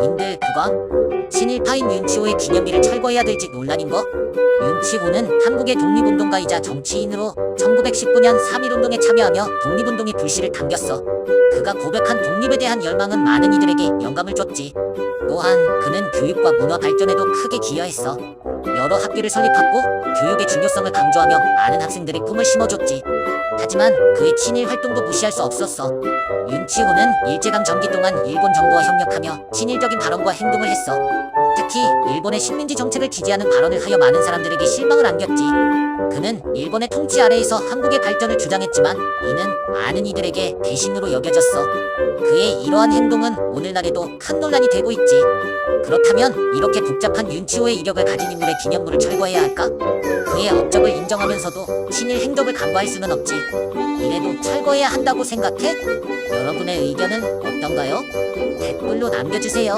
인들 그건 친일파인 윤치호의 기념비를 철거해야 될지 논란인 거? 윤치호는 한국의 독립운동가이자 정치인으로 1919년 3.1운동에 참여하며 독립운동의 불씨를 당겼어. 그가 고백한 독립에 대한 열망은 많은 이들에게 영감을 줬지. 또한 그는 교육과 문화 발전에도 크게 기여했어. 여러 학교를 설립하고 교육의 중요성을 강조하며 많은 학생들의 꿈을 심어줬지. 하지만 그의 친일 활동도 무시할 수 없었어. 윤치호는 일제강 전기 동안 일본 정부와 협력하며 친일적인 발언과 행동을 했어. 특히 일본의 식민지 정책을 지지하는 발언을 하여 많은 사람들에게 실망을 안겼지. 그는 일본의 통치 아래에서 한국의 발전을 주장했지만 이는 많은 이들에게 배신으로 여겨졌어. 그의 이러한 행동은 오늘날에도 큰 논란이 되고 있지. 그렇다면 이렇게 복잡한 윤치호의 이력을 가진 인물의 기념물을 철거해야 할까? 그의 업적을 인정하면서도 친일 행적을 간과할 수는 없지. 이래도 철거해야 한다고 생각해? 여러분의 의견은 어떤가요? 댓글로 남겨주세요.